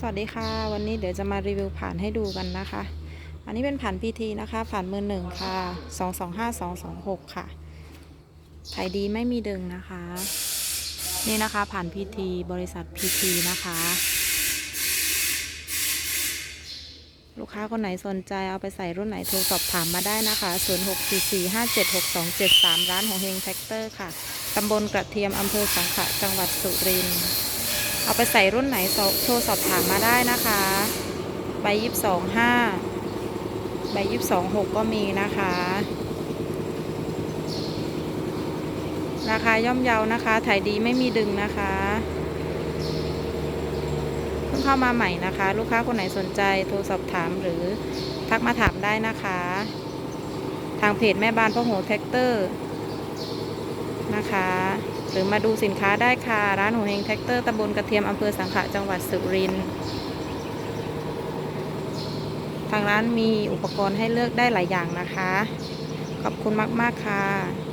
สวัสดีค่ะ วันนี้เดี๋ยวจะมารีวิวผ่านให้ดูกันนะคะ อันนี้เป็นผ่าน PT นะคะ ผ่านมือหนึ่งค่ะ225226ค่ะขายดีไม่มีดึงนะคะ นี่นะคะผ่าน PT บริษัท PT นะคะ ลูกค้าคนไหนสนใจเอาไปใส่รุ่นไหนโทรสอบถามมาได้นะคะ0644576273ร้านของเฮงแท็กเตอร์ค่ะตำบลกระเทียมอำเภอสังขะจังหวัดสุรินทร์ เอาไปใส่รุ่นไหนโทรสอบถามมาได้นะคะ ใบยิบสองห้าใบยิบสองหกก็มีนะคะ ราคาย่อมเยานะคะ ถ่ายดีไม่มีดึงนะคะเพิ่งเข้ามาใหม่นะคะ ลูกค้าคนไหนสนใจโทรสอบถามหรือทักมาถามได้นะคะ ทางเพจแม่บ้านพ่อโหแท็กเตอร์นะคะ รือมาดูสินค้าได้ค่ะ ร้านหัวเฮงแท็กเตอร์ตำบลกระเทียมอำเภอสังขะจังหวัดสุรินทร์ทางร้านมีอุปกรณ์ให้เลือกได้หลายอย่างนะคะ ขอบคุณมาก ๆ ค่ะ